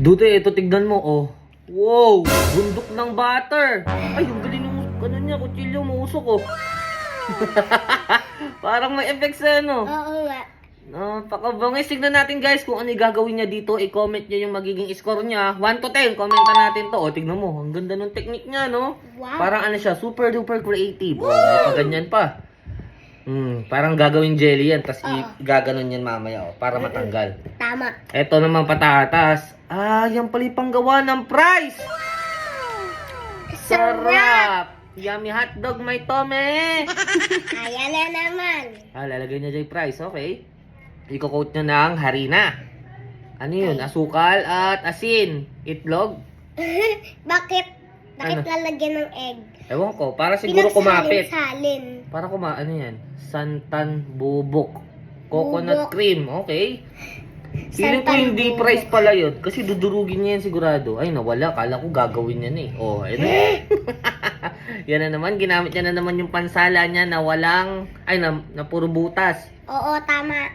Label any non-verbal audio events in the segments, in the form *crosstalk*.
Dute, ito tignan mo, oh. Wow! Bundok ng butter! Ay, yung galing ng ano niya, kutsilyo, mausok, oh. *laughs* Parang may effects na, ano. Oo nga. No, pakabangis. Tignan natin guys kung ano gagawin niya dito. I-comment niya yung magiging score niya. 1 to 10. Commentan natin to. O, tignan mo. Ang ganda ng technique niya, no? Wow. Parang ano siya, super duper creative. O, may pa ganyan pa. Hmm, parang gagawin jelly yan. Tapos Oo. gaganon yan mamaya, o, para matanggal. Tama. Eto naman patatas. Ah, yan pala yung panggawa ng price. Sarap! Yummy hotdog, may tome! *laughs* Ayan na naman. Ah, lalagay niya dyan yung price, okay. Iko-coat niya ng harina. Ano yun? Asukal at asin. Itlog? *laughs* Bakit? Bakit Ano? lalagyan ng egg? Ewan ko, para siguro kumapit. Salin. Para kuma, ano yan? Santan bubok. Coconut Bubok. cream, okay. Feeling ko hindi price pala yun. Kasi dudurugin niya yan sigurado. Ay, nawala. Kala ko gagawin niya na eh. Oh, ayun. *laughs* yan na naman. Ginamit niya na naman yung pansala niya na walang, ay, na, na puro butas. Oo, tama.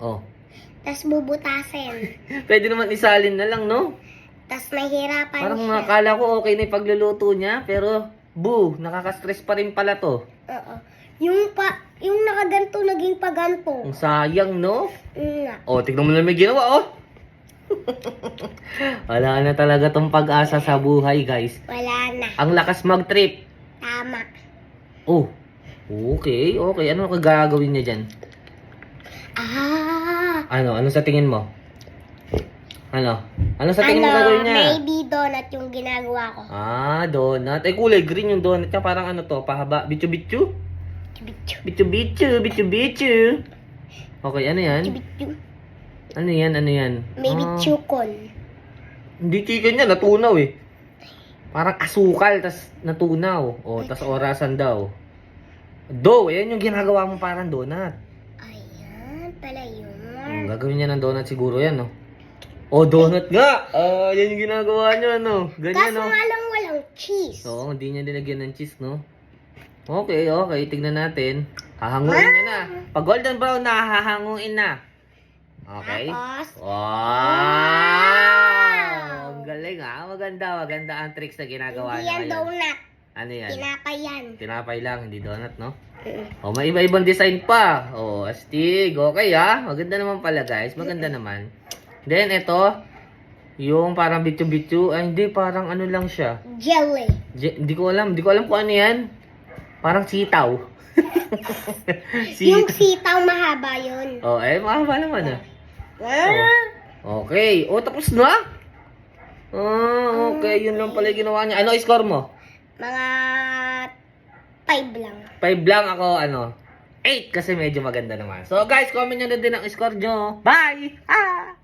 Oh. Tapos bubutasin. *laughs* Pwede naman isalin na lang, no? Tapos nahihirapan Parang siya. nakala ko okay na yung pagluluto niya, pero boo, nakaka-stress pa rin pala to. Oo. Yung pa, yung nakaganto naging paganto. Ang sayang, no? Mm, nga. Oh, tignan mo na may ginawa, oh. *laughs* Wala na talaga tong pag-asa sa buhay, guys. Wala na. Ang lakas mag-trip. Tama. Oh, okay, okay. Ano ka gagawin niya dyan? Ah. Ano? Ano sa tingin mo? Ano? Ano sa tingin mo ano, gagawin niya? maybe donut yung ginagawa ko. Ah, donut. Eh, kulay green yung donut niya. Parang ano to? Pahaba? Bichu-bichu? Bichu-bichu, bichu-bichu. Okay, ano yan? Chubichu. Ano yan, ano yan? Maybe Ah, chukon. Hindi chicken yan, natunaw eh. Parang asukal, tas natunaw. O, tas orasan daw. Dough, yan yung ginagawa mo parang donut. Ayan, pala yun. Hmm, gagawin niya ng donut siguro yan, no? Oh, donut nga! Ah, yan yung ginagawa niya, no? Ganyan, Kaso no? nga lang walang cheese. Oo, hindi niya nilagyan ng cheese, no? Okay, okay. Tignan natin. Hahanguin niya na. Pag golden brown na, hahanguin na. Okay? Tapos, Wow! Ang galing ha. Maganda, maganda ang tricks na ginagawa hindi niya yan ngayon. donut. Ano yan? Tinapay yan. Tinapay lang, hindi donut, no? Mm. Oh, may iba-ibang design pa. Oh, astig. Okay ha. Maganda naman pala, guys. Maganda naman. Then, ito. Yung parang bitu-bitu. Ay, hindi. Parang ano lang siya. Jelly. Je- Hindi ko alam. Hindi ko alam kung ano yan. Parang sitaw. *laughs* Yung sitaw. mahaba yun. Oh, eh, mahaba naman ah. Ah, Okay. Oh, tapos na? Ah, okay. Yun lang pala yung ginawa niya. Ano score mo? mga five lang. 5 lang ako, ano? 8 kasi medyo maganda naman. So, guys, comment nyo na din ang score nyo. Bye! Ah!